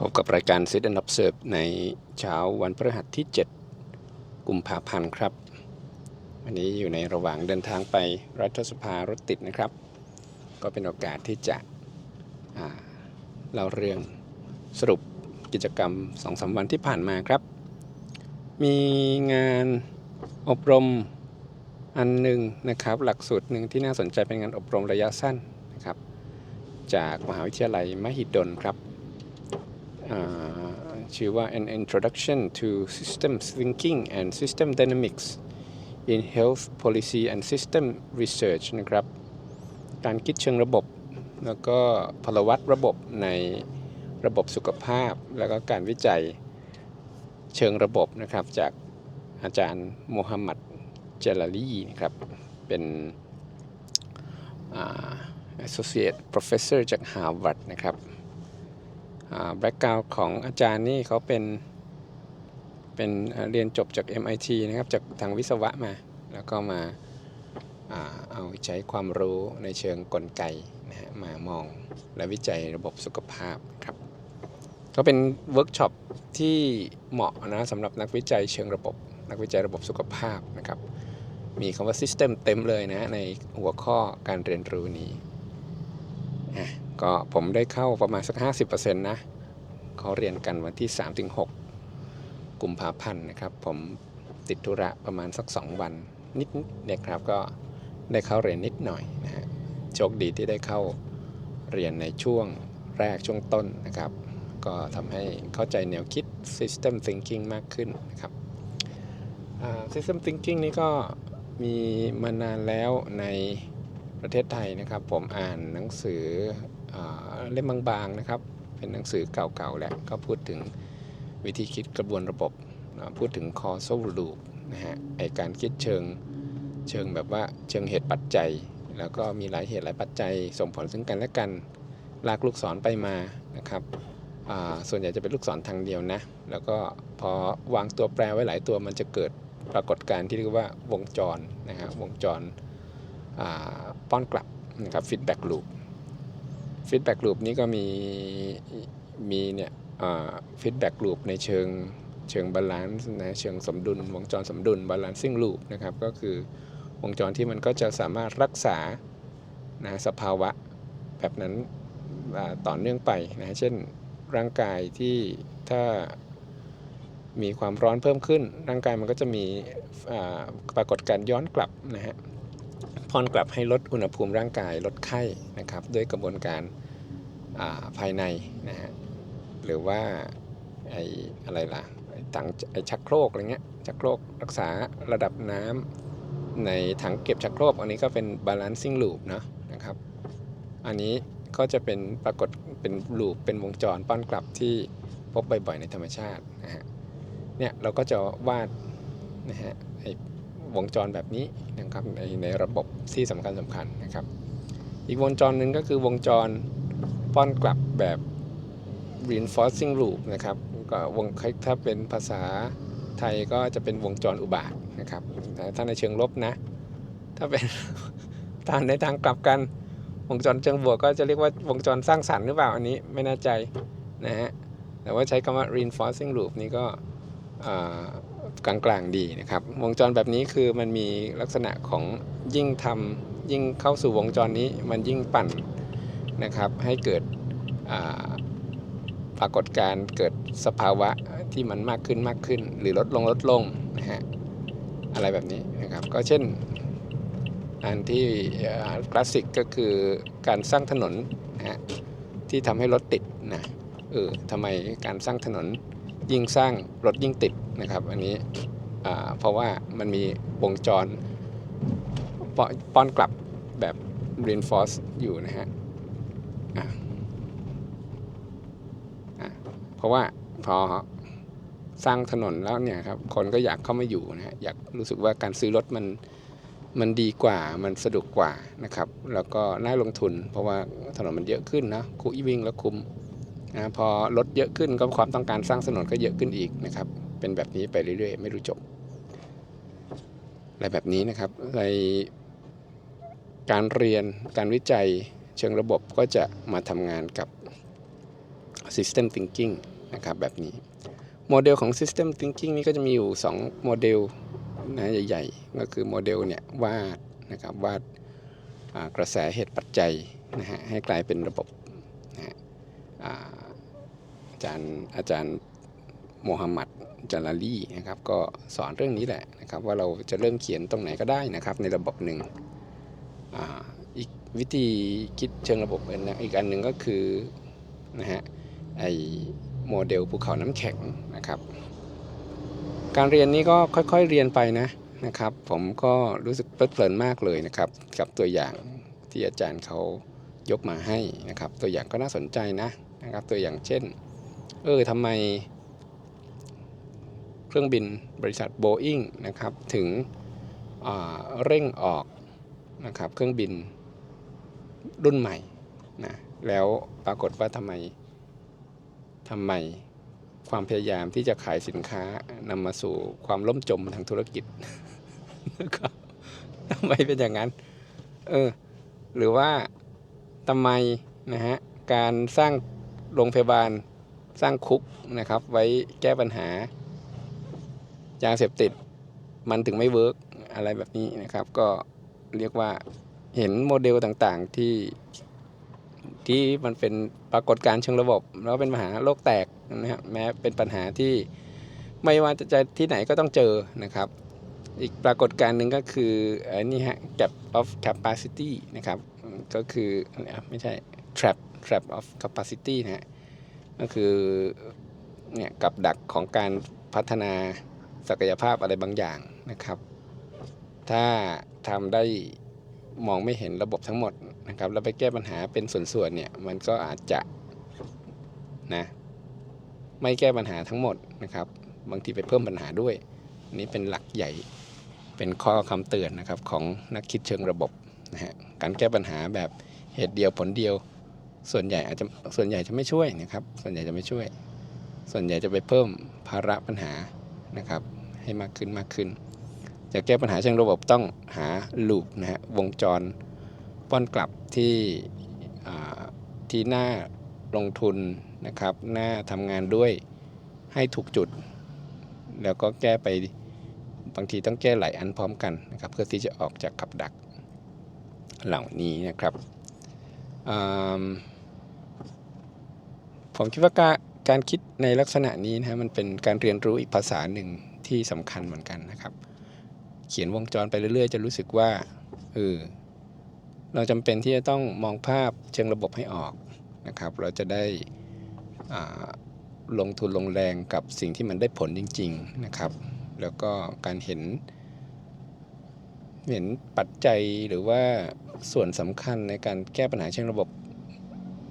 พบกับรายการ Sit and Observe ในเช้าวันพฤหัสที่ 7 กุมภาพันธ์ครับ วันนี้อยู่ในระหว่างเดินทางไปรัฐสภารถติดนะครับ ก็เป็นโอกาสที่จะเล่าเรื่องสรุปกิจกรรม2-3วันที่ผ่านมาครับ มีงานอบรมอันหนึ่งนะครับ หลักสูตรหนึ่งที่น่าสนใจเป็นงานอบรมระยะสั้นนะครับ จากมหาวิทยาลัยมหิดลครับ ชื่อว่า An Introduction to Systems Thinking and System Dynamics in Health Policy and System Research นะครับ การคิดเชิงระบบ แล้วก็พลวัตระบบในระบบสุขภาพ แล้วก็การวิจัยเชิงระบบนะครับ จากอาจารย์โมฮัมหมัดเจลาลีนะครับ เป็น Associate Professor จาก Harvard นะครับ แบ็กกราวด์ของอาจารย์นี่เขาเป็น เป็นเรียนจบจาก MIT นะครับ จากทางวิศวะมา แล้วก็มาอเอาใช้ความรู้ในเชิงกลไกนะฮะมามองและวิจัยระบบสุขภาพครับก็เป็นเวิร์กช็อปที่เหมาะนะสำหรับนักวิจัยเชิงระบบ นักวิจัยระบบสุขภาพนะครับ มีคำว่า System เต็มเลยนะในหัวข้อการเรียนรู้นี้อะ ก็ผมได้เข้าประมาณสัก 50%นะเขาเรียนกันวันที่ 3-6 กุมภาพันธ์นะครับ ผมติดธุระประมาณสัก 2 วันนิดเนี่ยครับก็ได้เข้าเรียนนิดหน่อยนะฮะโชคดีที่ได้เข้าเรียนในช่วงแรกช่วงต้นนะครับ ก็ทำให้เข้าใจแนวคิด System Thinking มากขึ้นนะครับ System Thinking นี่ก็มีมานานแล้วในประเทศไทยนะครับ ผมอ่านหนังสือ เล่มบางๆนะครับ เป็นหนังสือเก่าๆแหละก็พูดถึงวิธีคิดกระบวนระบบพูดถึง causal loop นะฮะไอการคิดเชิงเชิงแบบว่าเชิงเหตุปัจจัย แล้วก็มีหลายเหตุหลายปัจจัย ส่งผลซึ่งกันและกันลากลูกศรไปมานะครับส่วนใหญ่จะเป็นลูกศรทางเดียวนะ แล้วก็พอวางตัวแปรไว้หลายตัวมันจะเกิดปรากฏการณ์ที่เรียกว่าวงจรนะฮะวงจรป้อนกลับนะครับฟิทแบคลูป feedback loop feedback loop นี้ก็มีมีเนี่ยอ่า feedback loop ในเชิงเชิงบาลานซ์นะเชิงสมดุล วงจรสมดุล balancing loop นะครับก็คือวงจรที่มันก็จะสามารถรักษานะสภาวะแบบนั้นต่อเนื่องไปนะเช่นร่างกายที่ถ้ามีความร้อนเพิ่มขึ้น ร่างกายมันก็จะมีปรากฏการย้อนกลับนะฮะ อนกลับให้ลดอุณหภูมิร่างกายลดไข้นะครับ ด้วยกระบวนการาภายในนะฮะหรือว่าไออะไรล่ะไอ้ถังไอชักโครกอะไรเงี้ยชักโครกรักษาระดับน้ำในถังเก็บชักโครกอันนี้ก็เป็น balancing loop เนอะนะครับ อันนี้ก็จะเป็นปรากฏเป็นลูปเป็นวงจรป้อนกลับที่พบบ่อยๆในธรรมชาตินะฮะเนี่ยเราก็จะวาดนะฮะไอ วงจรแบบนี้นะครับในในระบบที่สำคัญสำคัญนะครับ อีกวงจรหนึ่งก็คือวงจรป้อนกลับแบบ reinforcing loop นะครับก็วงถ้าเป็นภาษาไทยก็จะเป็นวงจรอุบาทนะครับแต่ถ้าในเชิงลบนะ ถ้าเป็นทางในทางกลับกัน วงจรเชิงบวกก็จะเรียกว่าวงจรสร้างสรรค์หรือเปล่าอันนี้ไม่แน่ใจนะฮะแต่ว่าใช้คำว่า reinforcing loop นี่ก็อ่า กลางๆดีนะครับ วงจรแบบนี้คือมันมีลักษณะของยิ่งทำยิ่งเข้าสู่วงจรนี้มันยิ่งปั่นนะครับ ให้เกิดปรากฏการณ์เกิดสภาวะที่มันมากขึ้นมากขึ้น หรือลดลงลดลงนะฮะอะไรแบบนี้นะครับ ก็เช่นอันที่คลาสสิกก็คือการสร้างถนนนะฮะที่ทำให้รถติดนะเออทำไมการสร้างถนนยิ่งสร้างรถยิ่งติด นะครับ อันนี้เพราะว่ามันมีวงจรป้อนป้อนกลับแบบ reinforce อยู่นะฮะะะเพราะว่าพอสร้างถนนแล้วเนี่ยครับคนก็อยากเข้ามาอยู่นะฮะอยากรู้สึกว่าการซื้อรถมันมันดีกว่ามันสะดวกกว่านะครับ แล้วก็น่าลงทุน เพราะว่าถนนมันเยอะขึ้นนะคุยวิ่งแล้วคุ้มนะพอรถเยอะขึ้นก็ความต้องการสร้างถนนก็เยอะขึ้นอีกนะครับ เป็นแบบนี้ไปเรื่อยๆ ไม่รู้จบอะไรแบบนี้นะครับในการเรียนการวิจัยเชิงระบบก็จะมาทำงานกับ System Thinking นะครับแบบนี้ โมเดลของ System Thinking นี่ก็จะมีอยู่ 2 โมเดลนะใหญ่ ๆ ก็คือโมเดลเนี่ยวาดนะครับวาดอ่ากระแสเหตุปัจจัยนะฮะให้กลายเป็นระบบนะฮะอาจารย์อาจารย์โมฮัมหมัด จาลาลีนะครับก็สอนเรื่องนี้แหละนะครับว่าเราจะเริ่มเขียนตรงไหนก็ได้นะครับในระบบหนึ่งออีกวิธีคิดเชิงระบบอันนะอีกอันหนึ่งก็คือนะฮะไอโมเดลภูเขาน้ำแข็งนะครับ การเรียนนี้ก็ค่อยๆเรียนไปนะนะครับ ผมก็รู้สึกเพลิดเพลินมากเลยนะครับ กับตัวอย่างที่อาจารย์เขายกมาให้นะครับ ตัวอย่างก็น่าสนใจนะนะครับ ตัวอย่างเช่น เออทำไม เครื่องบินบริษัท Boeing นะครับถึงเร่งออกนะครับเครื่องบินรุ่นใหม่นะแล้วปรากฏว่าทำไมทำไมความพยายามที่จะขายสินค้านำมาสู่ความล่มจมทางธุรกิจนะครับทำไมเป็นอย่างนั้น เออ หรือว่าทำไมนะฮะ การสร้างโรงพยาบาลสร้างคุกนะครับ ไว้แก้ปัญหา ยาเสพติดมันถึงไม่เวิร์กอะไรแบบนี้นะครับ ก็เรียกว่าเห็นโมเดลต่างๆที่ที่มันเป็นปรากฏการณ์เชิงระบบ แล้วเป็นปัญหาโลกแตกนะครับแม้เป็นปัญหาที่ไม่ว่าจะจะที่ไหนก็ต้องเจอนะครับ อีกปรากฏการณ์หนึ่งก็คืออันนี้ฮะ gap of capacity นะครับก็คือไรอะไม่ใช่ trap trap of capacity นะฮะก็คือเนี่ยกับดักของการพัฒนา ศักยภาพอะไรบางอย่างนะครับ ถ้าทำได้มองไม่เห็นระบบทั้งหมดนะครับแล้วไปแก้ปัญหาเป็นส่วนๆเนี่ยมันก็อาจจะนะไม่แก้ปัญหาทั้งหมดนะครับ บางทีไปเพิ่มปัญหาด้วยนนี้เป็นหลักใหญ่เป็นข้อคำเตือนนะครับของนักคิดเชิงระบบนะฮะการแก้ปัญหาแบบเหตุเดียวผลเดียว ส่วนใหญ่อาจจะส่วนใหญ่จะไม่ช่วยนะครับ ส่วนใหญ่จะไม่ช่วย ส่วนใหญ่จะไปเพิ่มภาระปัญหานะครับ ให้มากขึ้นมากขึ้น จะแก้ปัญหาเชิงระบบต้องหาลูปนะฮะวงจรป้อนกลับที่ที่หน่าลงทุนนะครับหน่าทำงานด้วยให้ถูกจุด แล้วก็แก้ไปบางทีต้องแก้หลายอันพร้อมกันนะครับ เพื่อที่จะออกจากกับดักเหล่านี้นะครับผมคิดว่าการการคิดในลักษณะนี้นะฮะมันเป็นการเรียนรู้อีกภาษาหนึ่ง ที่สำคัญเหมือนกันนะครับ เขียนวงจรไปเรื่อยๆ จะรู้สึกว่าเออเราจำเป็นที่จะต้องมองภาพเชิงระบบให้ออกนะครับ เราจะได้ลงทุนลงแรงกับสิ่งที่มันได้ผลจริง ๆนะครับ แล้วก็การเห็น เห็นปัจจัยหรือว่าส่วนสำคัญในการแก้ปัญหาเชิงระบบ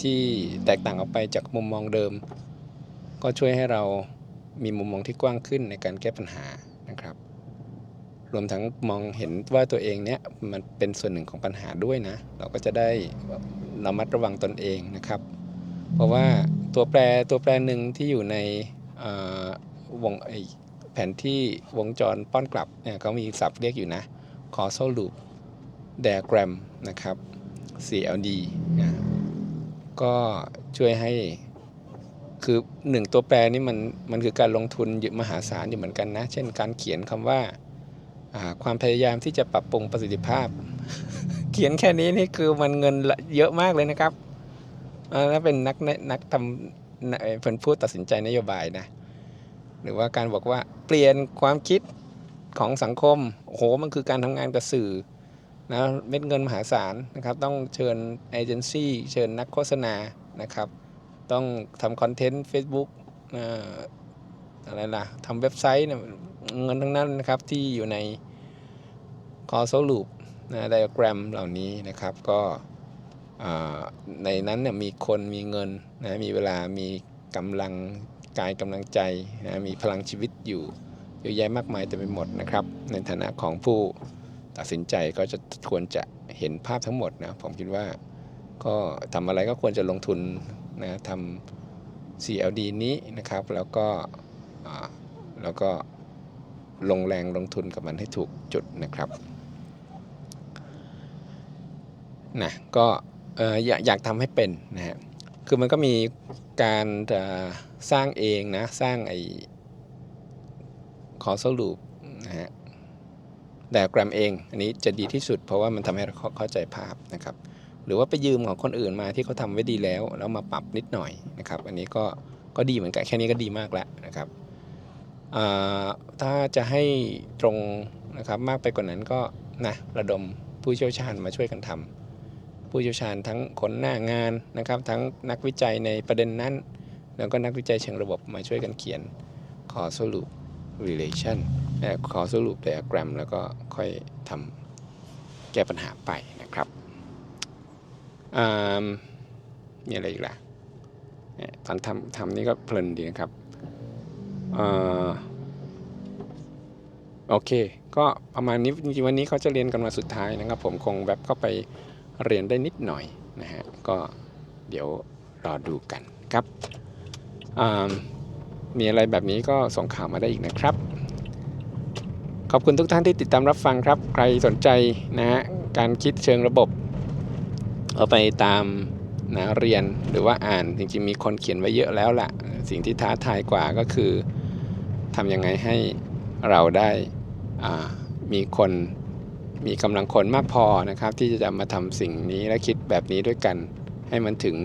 ที่แตกต่างออกไปจากมุมมองเดิม ก็ช่วยให้เรา มีมุมมองที่กว้างขึ้นในการแก้ปัญหานะครับ รวมทั้งมองเห็นว่าตัวเองเนี้ยมันเป็นส่วนหนึ่งของปัญหาด้วยนะ เราก็จะได้ระมัดระวังตนเองนะครับ เพราะว่าตัวแปรตัวแปรหนึ่งที่อยู่ในเอ่อวงแผนที่วงจรป้อนกลับเนี่ยเขามีศัพท์เรียกอยู่นะ causal loop diagram นะครับ CLD นะก็ช่วยให้ คือหนึ่งตัวแปรนี่มันมันคือการลงทุนมหาศาลอยู่เหมือนกันนะ เช่นการเขียนคำว่าอ่าความพยายามที่จะปรับปรุงประสิทธิภาพ เขียนแค่นี้นี่คือมันเงินเยอะมากเลยนะครับถ้าเป็นนักนักทำเอ่อเป็นผู้ตัดสินใจนโยบายนะ หรือว่าการบอกว่าเปลี่ยนความคิดของสังคมโอ้โหมันคือการทำงานกับสื่อนะเม็ดเงินมหาศาลนะครับ ต้องเชิญเอเจนซี่เชิญนักโฆษณานะครับ ต้องทำคอนเทนต์ Facebook อะไรล่ะทำเว็บไซต์เงินทั้งนั้นนะครับที่อยู่ใน causal loop นะ diagram เหล่านี้นะครับก็ในนั้นเนี่ยมีคนมีเงินนะมีเวลามีกำลังกายกำลังใจนะมีพลังชีวิตอยู่เยอะแยะมากมายเต็มไปหมดนะครับ ในฐานะของผู้ตัดสินใจก็จะควรจะเห็นภาพทั้งหมดนะผมคิดว่าก็ทำอะไรก็ควรจะลงทุน นะทำ CLD นี้นะครับ แล้วก็แล้วก็ลงแรงลงทุนกับมันให้ถูกจุดนะครับนะก็เอ่ออยากอยากทำให้เป็นนะฮะคือมันก็มีการสร้างเองนะสร้างไอขอสรุปนะฮะไดอะแกรมเอง อันนี้จะดีที่สุดเพราะว่ามันทำให้เราเข้าใจภาพนะครับ หรือว่าไปยืมของคนอื่นมาที่เขาทำไว้ดีแล้ว แล้วมาปรับนิดหน่อยนะครับ อันนี้ก็ก็ดีเหมือนกันแค่นี้ก็ดีมากแล้วนะครับถ้าจะให้ตรงนะครับมากไปกว่านั้นก็นะระดมผู้เชี่ยวชาญมาช่วยกันทำผู้เชี่ยวชาญทั้งคนหน้างานนะครับ ทั้งนักวิจัยในประเด็นนั้น แล้วก็นักวิจัยเชิงระบบมาช่วยกันเขียนขอสรุป relation ขอสรุป diagram แล้วก็ค่อยทำแก้ปัญหาไปนะครับ มีอะไรอีกล่ะตอนทำทำนี่ก็เพลินดีนะครับอโอเค ก็ประมาณนี้จริงๆวันนี้เขาจะเรียนกันมาสุดท้ายนะครับ ผมคงแบบเข้าไปเรียนได้นิดหน่อยนะฮะก็เดี๋ยวรอดูกันครับมีอะไรแบบนี้ก็ส่งข่าวมาได้อีกนะครับ ขอบคุณทุกท่านที่ติดตามรับฟังครับ ใครสนใจนะฮะการคิดเชิงระบบ เอไปตามนะเรียนหรือว่าอ่านจริงๆมีคนเขียนไว้เยอะแล้วล่ะ สิ่งที่ท้าทายกว่าก็คือทำยังไงให้เราได้มีคนมีกำลังคนมากพอนะครับ ที่จะมาทำสิ่งนี้และคิดแบบนี้ด้วยกัน ให้มันถึง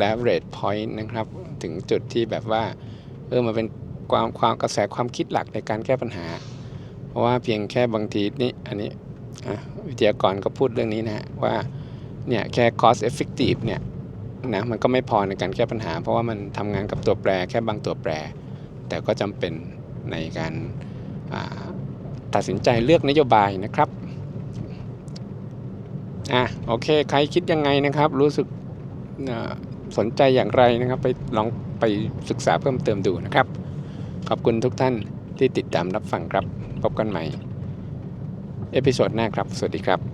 leverage point นะครับ ถึงจุดที่แบบว่าเออมาเป็นความความกระแสความคิดหลักในการแก้ปัญหา เพราะว่าเพียงแค่บางทีนี่อันนี้วิทยากรก็พูดเรื่องนี้นะฮะว่า เนี่ยแค่ cost effective เนี่ยนะมันก็ไม่พอในการแก้ปัญหา เพราะว่ามันทำงานกับตัวแปรแค่บางตัวแปร แต่ก็จำเป็นในการตัดสินใจเลือกนโยบายนะครับอะโอเค ใครคิดยังไงนะครับ รู้สึกสนใจอย่างไรนะครับ ไปลองไปศึกษาเพิ่มเติมดูนะครับ ขอบคุณทุกท่านที่ติดตามรับฟังครับ พบกันใหม่ เอพิโซดหน้าครับ สวัสดีครับ